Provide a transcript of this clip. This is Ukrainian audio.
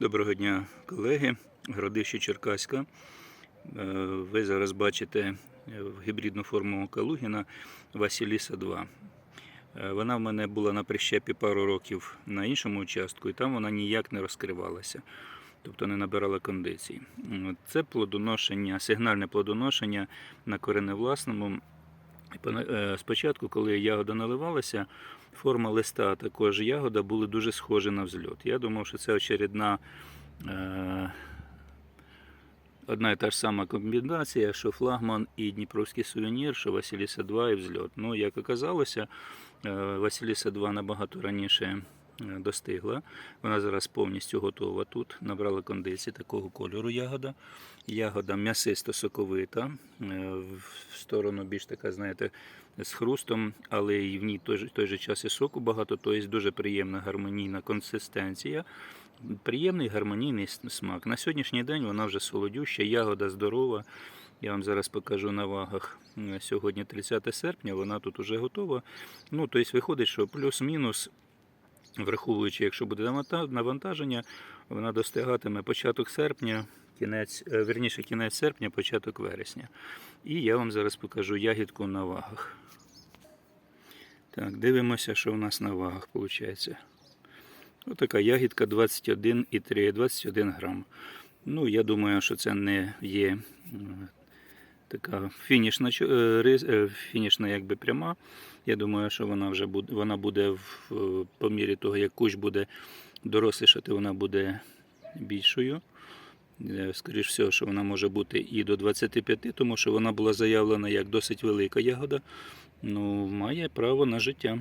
Доброго дня, колеги. Городище Черкаська. Е, Ви зараз бачите е, гібридну форму Калугіна Василіса 2. Е, Вона в мене була на прищепі пару років на іншому участку, і там вона ніяк не розкривалася, тобто не набирала кондиції. Це плодоношення, сигнальне плодоношення на кореневласному. Е, Спочатку, коли ягода наливалася, форма листа, також ягода були дуже схожі на взльот. Я думав, що це очередна е, одна і та ж сама комбінація, що флагман і Дніпровський сувенір, що Василіса 2 і взльот. Ну, як оказалося, е, Василіса 2 набагато раніше достигла. Вона зараз повністю готова тут. Набрала кондиції такого кольору ягода. Ягода м'ясисто соковита, е, в сторону більш така, знаєте, з хрустом, але і в ній той же, той же час і соку багато, тобто дуже приємна гармонійна консистенція. Приємний гармонійний смак. На сьогоднішній день вона вже солодюща, ягода здорова. Я вам зараз покажу на вагах. Е, Сьогодні 30 серпня, вона тут уже готова. Ну, тобто виходить, що плюс-мінус, враховуючи, якщо буде навантаження, вона достигатиме початок серпня, кінець, е, верніше кінець серпня, початок вересня. І я вам зараз покажу ягідку на вагах. Так, дивимося, що у нас на вагах виходить. Ось така ягідка 21,3, 21 грам. Ну, я думаю, що це не є така фінішна, е, е, фінішна якби пряма. Я думаю, що вона вже буде, вона буде в, по мірі того, як кущ буде дорослішати, вона буде більшою. Е, Скоріш всього, що вона може бути і до 25, тому що вона була заявлена як досить велика ягода. Ну, має право на життя.